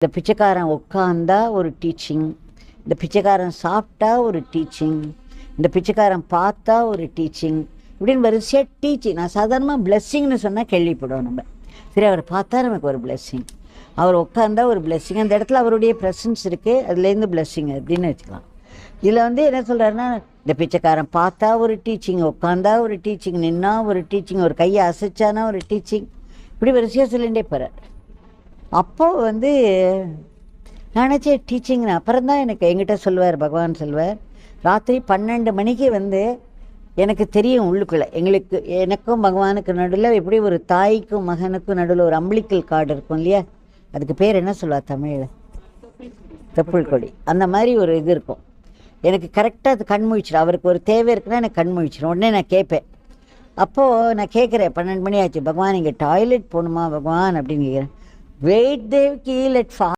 இந்த பிச்சைக்காரன் உட்காந்தா ஒரு டீச்சிங் இந்த பிச்சைக்காரன் சாப்பிட்டா ஒரு டீச்சிங் இந்த பிச்சைக்காரன் பார்த்தா ஒரு டீச்சிங் இப்படின்னு வரிசையாக டீச்சிங் நான் சாதாரணமாக பிளெஸ்ஸிங்னு சொன்னால் கேள்விப்படுவோம் நம்ம. சரி அவர் பார்த்தா நமக்கு ஒரு பிளெஸ்ஸிங் அவர் உட்காந்தா ஒரு பிளெஸ்ஸிங் அந்த இடத்துல அவருடைய ப்ரெசன்ஸ் இருக்குது அதுலேருந்து பிளெஸ்ஸிங் அப்படின்னு வச்சுக்கலாம். இதில் வந்து என்ன சொல்கிறாருன்னா இந்த பிச்சைக்காரன் பார்த்தா ஒரு டீச்சிங் உட்காந்தா ஒரு டீச்சிங் நின்னா ஒரு டீச்சிங் ஒரு கையை அசைச்சானா ஒரு டீச்சிங் இப்படி வரிசையாக சொல்லிகிட்டே போகிறார் அப்போது வந்து நினச்சே டீச்சிங்னு அப்புறம் தான் எனக்கு எங்கிட்ட சொல்லுவார் பகவான் சொல்வார் ராத்திரி பன்னெண்டு மணிக்கு வந்து எனக்கு தெரியும் உள்ளுக்குள்ளே. எங்களுக்கு எனக்கும் பகவானுக்கு நடுவில் எப்படி ஒரு தாய்க்கும் மகனுக்கும் நடுவில் ஒரு அம்பிளிக்கல் கார்டு இருக்கும் இல்லையா? அதுக்கு பேர் என்ன சொல்லுவார் தமிழில் தொப்புள் கொடி அந்த மாதிரி ஒரு இது இருக்கும். எனக்கு கரெக்டாக அது கண் முழிச்சிடும் அவருக்கு ஒரு தேவை இருக்குன்னா எனக்கு கண் முழிச்சிடும் உடனே நான் கேட்பேன். அப்போது நான் கேட்குறேன் பன்னெண்டு மணி ஆச்சு. பகவான் இங்கே டாய்லெட் போகணுமா பகவான்? அப்படின்னு கேட்குறேன். Wait, they kill it fast.